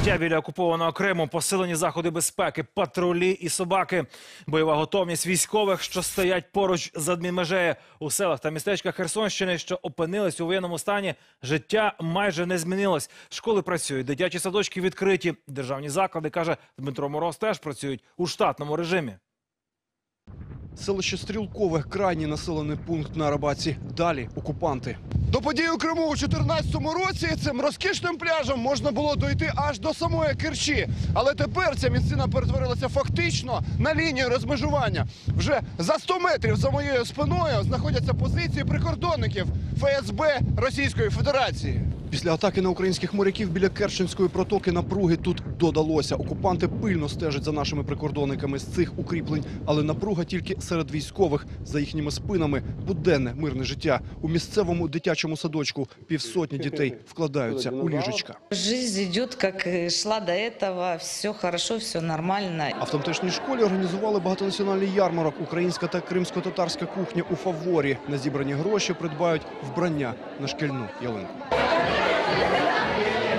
Життя біля окупованого Криму, посилені заходи безпеки, патрулі і собаки, бойова готовність військових, що стоять поруч з адмінмежею у селах та містечках Херсонщини, що опинились у воєнному стані. Життя майже не змінилось. Школи працюють, дитячі садочки відкриті. Державні заклади каже Дмитро Мороз, теж працюють у штатному режимі. Селище Стрілкове – крайній населений пункт на Арабаті. Далі – окупанти. До подій у Криму у 2014 році цим розкішним пляжем можна було дойти аж до самої Керчі. Але тепер ця місцина перетворилася фактично на лінію розмежування. Вже за 100 метрів за моєю спиною знаходяться позиції прикордонників ФСБ Російської Федерації. Після атаки на українських моряків біля Керченської протоки напруги тут додалося. Окупанти пильно стежать за нашими прикордонниками з цих укріплень, але напруга тільки серед військових. За їхніми спинами буденне мирне життя. У місцевому дитячому садочку півсотні дітей вкладаються у ліжечка. Жизнь идет, как и шла до этого. Все хорошо, все нормально. А в тамтешній школі організували багатонаціональний ярмарок. Українська та кримсько-татарська кухня у фаворі. На зібрані гроші придбають вбрання на шкільну ялинку. すいません!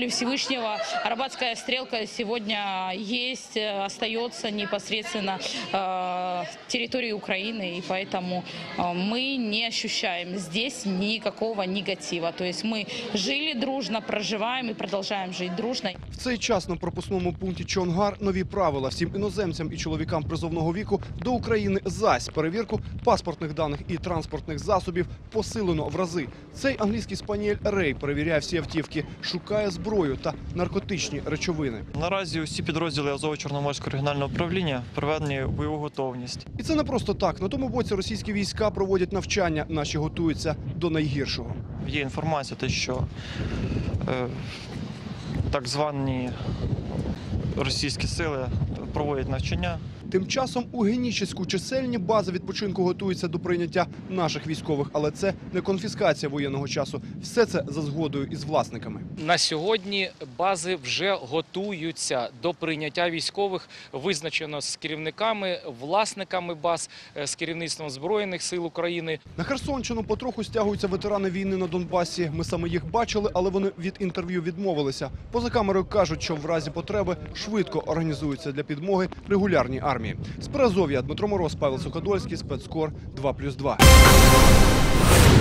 воле Всевышнего Арабатская стрелка сегодня есть, э, остается непосредственно э, территории Украины, и поэтому э, мы не ощущаем здесь никакого негатива. То есть мы жили дружно, проживаем и продолжаем жить дружно. В цей час на пропускному пункті Чонгар нові правила всім іноземцям і чоловікам призовного віку до України зась перевірку паспортних даних і транспортних засобів посилено в рази. Цей англійський спаніель Рей перевіряє всі автівки, шукає зброю та наркотичні речовини. Наразі усі підрозділи Азово-Чорноморського регіонального управління приведені в бойову готовність. І це не просто так. На тому боці російські війська проводять навчання, наші готуються до найгіршого. Є інформація, те, що е, так звані російські сили проводять навчання. Тим часом у Генічеську чисельні бази відпочинку готуються до прийняття наших військових, але це не конфіскація воєнного часу. Все це за згодою із власниками. На сьогодні бази вже готуються до прийняття військових. Визначено з керівниками, власниками баз, е, з керівництвом збройних сил України. На Херсонщину потроху стягуються ветерани війни на Донбасі. Ми саме їх бачили, але вони від інтерв'ю відмовилися. Поза камерою кажуть, що в разі потреби швидко організуються для підмоги регулярні армії. З Приазов'я Дмитро Мороз, Павел Суходольський, спецкор 2+,2.